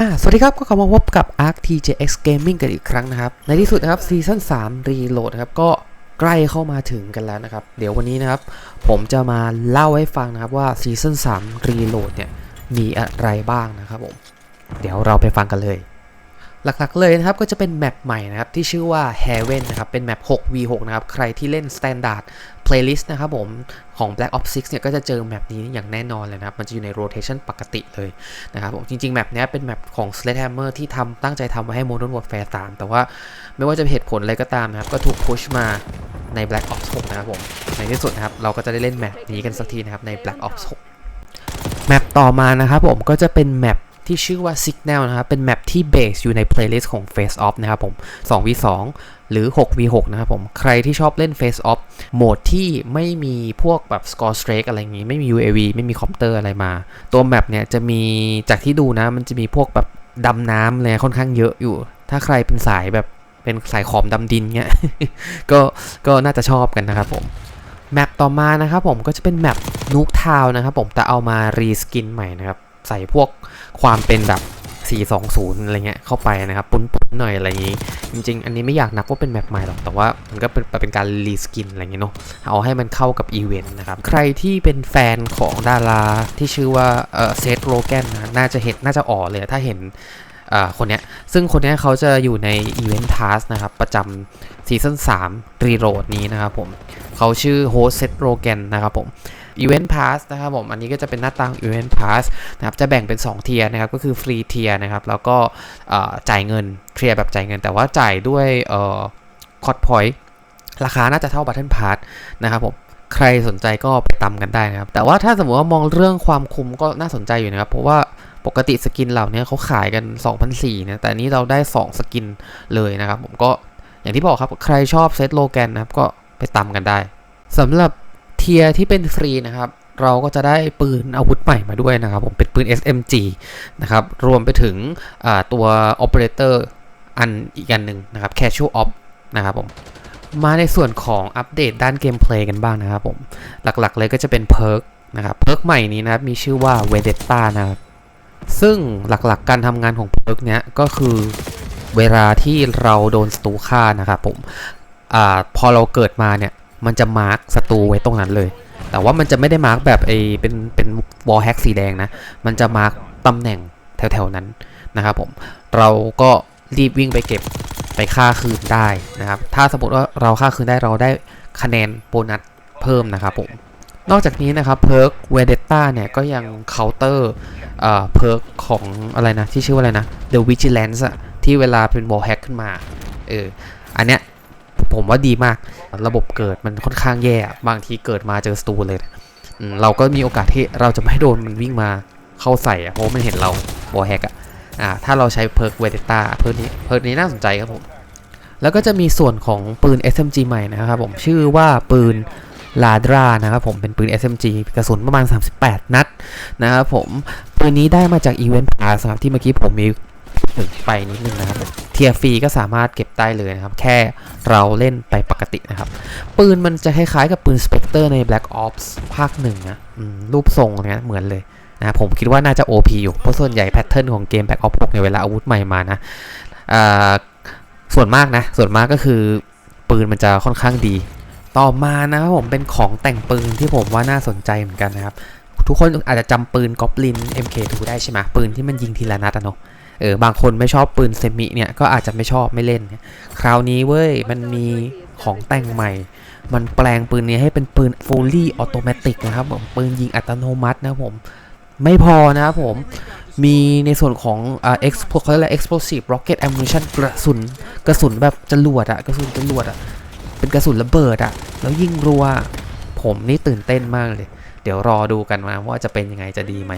อ่าสวัสดีครับ ก็กลับมาพบกับ Arc TJX Gaming กันอีกครั้งนะครับ ในที่สุดนะครับซีซั่น3 Reload นะครับ ก็ใกล้เข้ามาถึงกันแล้วนะครับ เดี๋ยววันนี้นะครับ ผมจะมาเล่าให้ฟังนะครับว่าซีซั่น3 Reload เนี่ย มีอะไรบ้างนะครับผม เดี๋ยวเราไปฟังกันเลย หลักๆเลยนะครับ ก็จะเป็นแมปใหม่นะครับ ที่ชื่อว่า Heaven นะครับ เป็นแมป 6v6 นะครับ ใครที่เล่น Standard Playlist นะครับผมของ Black Ops 6เนี่ยก็จะเจอแมปนี้อย่างแน่นอนเลยนะครับ มันจะอยู่ใน rotation ปกติเลยนะครับผมจริงๆ แมปนี้เป็นแมปของ Sledgehammer ที่ทำตั้งใจทำไว้ให้ Modern Warfare 3 แต่ว่าไม่ว่าจะเป็นเหตุผลอะไรก็ตามนะครับ ก็ถูกพุชมาใน Black Ops 6 นะครับผม ในที่สุดนะครับ เราก็จะได้เล่นแมปนี้กันสักทีนะครับ ใน Black Ops 6 แมปต่อมานะครับผมก็จะเป็นแมปที่ชื่อว่า Signal นะครับ เป็นแมปที่เบสอยู่ใน playlist ของ Face Off นะครับผม 2v2 หรือ 6v6 นะครับผม ใครที่ชอบเล่น Face Off โหมดที่ไม่มีพวกแบบ Score Strike อะไรอย่างงี้ ไม่มี UAV ไม่มีคอมเตอร์อะไรมา ตัวแมปเนี่ยจะมีจากที่ดูนะ มันจะมีพวกแบบดำน้ำเลยค่อนข้างเยอะอยู่ ถ้าใครเป็นสายแบบเป็นสายขอมดำดินเงี้ย ก็ก็น่าจะชอบกันนะครับผมแมปต่อมานะครับผมก็จะเป็นแมปนูกทาวนะครับผมแต่เอามารีสกินใหม่นะครับ ใส่พวกความเป็นแบบ 420 อะไรเงี้ยเข้าไปนะครับปุ้นๆหน่อยอะไรอย่างงี้ จริง ๆ อันนี้ไม่อยากนับว่าเป็นแมปใหม่หรอกแต่ว่ามันก็เป็นเป็นการรีสกินอะไรเงี้ยเนาะเอาให้มันเข้ากับอีเวนต์นะครับ ใครที่เป็นแฟนของดาราที่ชื่อว่าเออเซธโรแกนนะน่าจะเห็นน่าจะอ๋อเลยถ้าเห็นอ่าคนเนี้ยซึ่งคนเนี้ยเขาจะอยู่ในอีเวนต์พาสนะครับ ประจำซีซั่น3รีโรดนี้นะครับผม เขาชื่อโฮสเซตโรแกนนะครับผม Event Pass นะครับผม อันนี้ก็จะเป็นหน้าตาง Event Pass นะครับ จะแบ่งเป็น 2 เทียร์นะครับ ก็คือฟรีเทียร์นะครับ แล้วก็จ่ายเงินเคลียร์แบบจ่ายเงิน แต่ว่าจ่ายด้วยคอร์ดพอยต์ราคาน่าจะเท่า Battle Pass นะครับผมใครสนใจก็ไปตำกันได้นะครับ แต่ว่าถ้าสมมติว่ามองเรื่องความคุ้มก็น่าสนใจอยู่นะครับ เพราะว่าปกติสกินเหล่านี้เขาขายกัน2,400นะแต่นนี้เราได้ 2 สกินเลยนะครับ ผมก็อย่างที่บอกครับ ใครชอบเซตโลแกนนะครับ ก็ไปตำกันได้สำหรับ ทียร์ที่เป็นฟรีนะครับ เราก็จะได้ปืนอาวุธใหม่มาด้วยนะครับผมเป็นปืน SMG นะครับ รวมไปถึงตัว Operator อันอีกอันหนึ่งนะครับ Casual Op นะครับผมมาในส่วนของอัปเดตด้านเกมเพลย์กันบ้างนะครับผม หลักๆเลยก็จะเป็นเพิร์กนะครับเพิร์กใหม่นี้นะครับ มีชื่อว่า v e d e t t a นะครับ ซึ่งหลักๆการทำงานของเพิร์กเนี้ยก็คือเวลาที่เราโดนศัตรูฆ่านะครับผมอพอเราเกิดมาเนี่ย มันจะมาร์กศัตรูไว้ตรงนั้นเลย แต่ว่ามันจะไม่ได้มาร์กแบบไอเป็นเป็นวอลแฮกสีแดงนะ มันจะมาร์กตำแหน่งแถวๆนั้นนะครับผม เราก็รีบวิ่งไปเก็บไปฆ่าคืนได้นะครับ ถ้าสมมติว่าเราฆ่าคืนได้เราได้คะแนนโบนัสเพิ่มนะครับผม นอกจากนี้นะครับเพิร์กเวเดต้าเนี่ยก็ยังเคาน์เตอร์เอ่อเพิร์กของอะไรนะที่ชื่อว่าอะไรนะ The Vigilance อะที่เวลาเป็นวอลแฮกขึ้นมาเอออันเนี้ย ผมว่าดีมาก ระบบเกิดมันค่อนข้างแย่บางทีเกิดมาเจอสตูเลยเราก็มีโอกาสที่เราจะไม่โดนมันวิ่งมาเข้าใส่เพราะมันเห็นเราบอแฮกอะอ่าถ้าเราใช้เพิร์กเวเดต้าเพิร์กนี้เพิร์กนี้น่าสนใจครับผมแล้วก็จะมีส่วนของปืน SMG ใหม่นะครับผมชื่อว่าปืนลาดรานะครับผมเป็นปืน SMG กระสุนประมาณ 38 นัดนะครับผมปืนนี้ได้มาจาก Event Pass ครับที่เมื่อกี้ผมมี ถึงไปนิดนึงนะครับเทียฟรีก็สามารถเก็บได้เลยนะครับ แค่เราเล่นไปปกตินะครับ ปืนมันจะคล้ายๆกับปืน Spectre ใน Black Ops ภาคหนึ่งนะรูปทรงเนี้ยเหมือนเลยนะผมคิดว่าน่าจะ OP อยู่ เพราะส่วนใหญ่แพทเทิร์นของเกม Black Ops 6ในเวลาอาวุธใหม่มานะส่วนมากนะ ส่วนมากก็คือปืนมันจะค่อนข้างดี ต่อมานะครับผมเป็นของแต่งปืนที่ผมว่าน่าสนใจเหมือนกันนะครับ ทุกคนอาจจะจำปืน Goblin MK2 ได้ใช่ไหมปืนที่มันยิงทีละนัดอะเนาะ เออบางคนไม่ชอบปืนเซมิเนี่ยก็อาจจะไม่ชอบไม่เล่น คราวนี้เว้ยมันมีของแต่งใหม่ มันแปลงปืนนี้ให้เป็นปืน fully automatic นะครับผมปืนยิงอัตโนมัตินะผมไม่พอนะครับผมมีในส่วนของอ่า expo เขาเรียกอะไร explosive rocket ammunition กระสุนกระสุนแบบจรวดอะกระสุนจรวดอะเป็นกระสุนระเบิดอะแล้วยิงรัว ผมนี่ตื่นเต้นมากเลย เดี๋ยวรอดูกันมาว่าจะเป็นยังไงจะดีไหม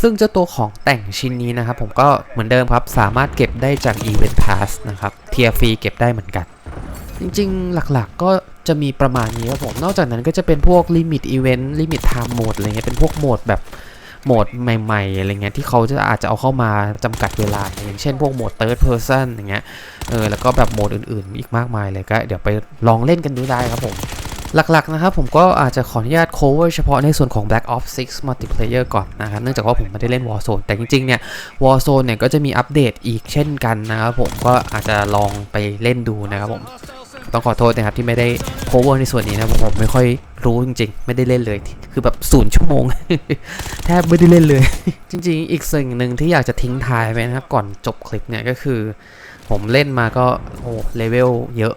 ซึ่งเจ้าตัวของแต่งชิ้นนี้นะครับ ผมก็เหมือนเดิมครับ สามารถเก็บได้จาก Event Pass นะครับเทียฟรีเก็บได้เหมือนกัน จริงๆ หลักๆก็จะมีประมาณนี้ครับผม นอกจากนั้นก็จะเป็นพวก Limit Event Limit Time Mode อะไรเงี้ยเป็นพวกโหมดแบบโหมดใหม่ๆอะไรเงี้ยที่เขาจะอาจจะเอาเข้ามาจำกัดเวลา อย่างเช่นพวกโหมด Third Person อย่างเงี้ยเออแล้วก็แบบโหมดอื่นๆ อีกมากมายเลยก็เดี๋ยวไปลองเล่นกันดูได้ครับผม หลักๆนะครับผมก็อาจจะขออนุญาต cover เฉพาะในส่วนของ Black Ops 6 Multiplayer ก่อนนะครับเนื่องจากว่าผมไม่ได้เล่น Warzone แต่จริงๆเนี่ย Warzone เนี่ยก็จะมีอัปเดตอีกเช่นกันนะครับผมก็อาจจะลองไปเล่นดูนะครับผมต้องขอโทษนะครับที่ไม่ได้ cover ในส่วนนี้นะผมไม่ค่อยรู้จริงๆ ไม่ได้เล่นเลย คือแบบศูนย์ชั่วโมง แทบไม่ได้เล่นเลย จริงๆ อีกสิ่งหนึ่งที่อยากจะทิ้งท้ายไว้นะครับ ก่อนจบคลิปเนี่ยก็คือ ผมเล่นมาก็โอ้เลเวลเยอะ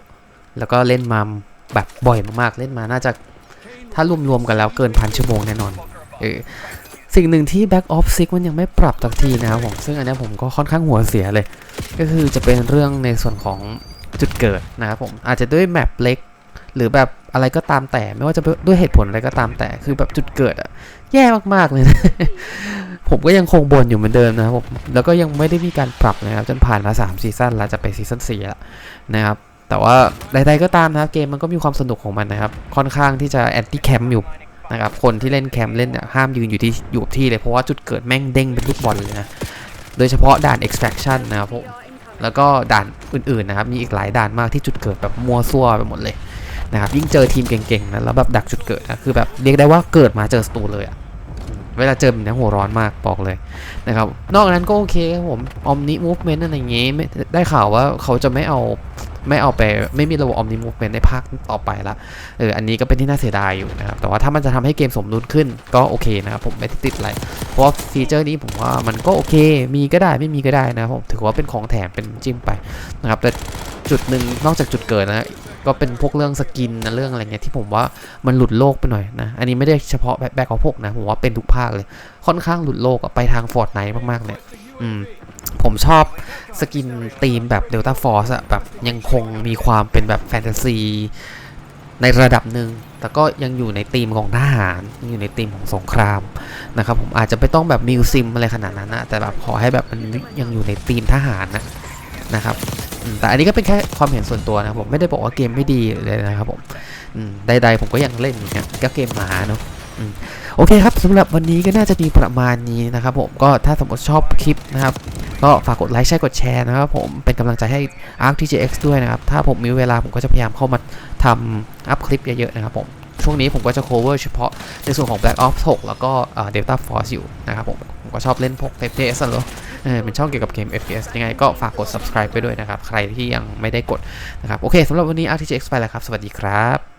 แล้วก็เล่นมา แบบบ่อยมากๆ เล่นมาน่าจะถ้ารวมๆกันแล้วเกินพันชั่วโมงแน่นอนเออสิ่งหนึ่งที่ Back Off 6มันยังไม่ปรับสักทีนะครับผมซึ่งอันนี้ผมก็ค่อนข้างหัวเสียเลย ก็คือจะเป็นเรื่องในส่วนของจุดเกิดนะครับผมอาจจะด้วยแมปเล็ก หรือแบบอะไรก็ตามแต่ไม่ว่าจะด้วยเหตุผลอะไรก็ตามแต่คือแบบจุดเกิดอะแย่มากๆเลยนะผมก็ยังคงบ่นอยู่เหมือนเดิมนะครับผมแล้วก็ยังไม่ได้มีการปรับนะครับจนผ่านมา3ซีซั่นแล้วจะไปซีซั่น4แล้วนะครับ แต่ว่าใดๆก็ตามนะครับเกมมันก็มีความสนุกของมันนะครับ ค่อนข้างที่จะแอนตี้แคมป์อยู่นะครับคนที่เล่นแคมป์เล่นเนี่ยห้ามยืนอยู่ที่อยู่ที่เลยเพราะว่าจุดเกิดแม่งเด้งเป็นลูกบอลเลยนะโดยเฉพาะด่าน extraction นะครับผมแล้วก็ด่านอื่นๆนะครับมีอีกหลายด่านมากที่จุดเกิดแบบมัวซั่วไปหมดเลยนะครับยิ่งเจอทีมเก่งๆนะแล้วแบบดักจุดเกิดนะคือแบบเรียกได้ว่าเกิดมาเจอสตูเลยอะเวลาเจอแบบนี้หัวร้อนมากบอกเลยนะครับนอกนั้นก็โอเคครับผมออมนิมูฟเมนต์อะไรอย่างงี้ไม่ได้ข่าวว่าเขาจะไม่เอา ไม่เอาไปไม่มีระบบออมนิมูฟเมนต์ในภาคต่อไปละเอออันนี้ก็เป็นที่น่าเสียดายอยู่นะครับ แต่ว่าถ้ามันจะทำให้เกมสมดุลขึ้นก็โอเคนะครับผมไม่ติดอะไร เพราะฟีเจอร์นี้ผมว่ามันก็โอเค มีก็ได้ไม่มีก็ได้นะครับผมถือว่าเป็นของแถมเป็นจิ้มไปนะครับแต่จุดหนึ่งนอกจากจุดเกิดนะก็เป็นพวกเรื่องสกินนะเรื่องอะไรเงี้ยที่ผมว่ามันหลุดโลกไปหน่อยนะ อันนี้ไม่ได้เฉพาะแบ็คของพวกนะ ผมว่าเป็นทุกภาคเลย ค่อนข้างหลุดโลกไปทางฟอร์ดไนมากๆเลยอืม ผมชอบสกินธีมแบบเดลต้าฟอร์สอะแบบยังคงมีความเป็นแบบแฟนตาซีในระดับหนึ่ง แต่ก็ยังอยู่ในธีมของทหารอยู่ในธีมของสงครามนะครับผมอาจจะไม่ต้องแบบมิวซิมอะไรขนาดนั้นนะแต่แบบขอให้แบบมันยังอยู่ในธีมทหารนะนะครับแต่อันนี้ก็เป็นแค่ความเห็นส่วนตัวนะผมไม่ได้บอกว่าเกมไม่ดีเลยนะครับผมใดๆผมก็ยังเล่นอยู่เนี่ยก็เกมหมาเนาะ โอเคครับสำหรับวันนี้ก็น่าจะมีประมาณนี้นะครับผมก็ถ้าสมมติชอบคลิปนะครับ ก็ฝากกดไลค์ใช่กดแชร์นะครับผมเป็นกำลังใจให้ Arc TJX ด้วยนะครับ ถ้าผมมีเวลาผมก็จะพยายามเข้ามาทำอัพคลิปเยอะๆนะครับผมช่วงนี้ผมก็จะ cover เฉพาะในส่วนของ Black Ops 6 แล้วก็เอ่อ Delta Force อยู่นะครับผมผมก็ชอบเล่นพวก FPS อะเนอเออเป็นช่องเกี่ยวกับเกม FPS ยังไงก็ฝากกด subscribe ไปด้วยนะครับ ใครที่ยังไม่ได้กดนะครับ โอเคสำหรับวันนี้ RTGX ไปแล้วครับ สวัสดีครับ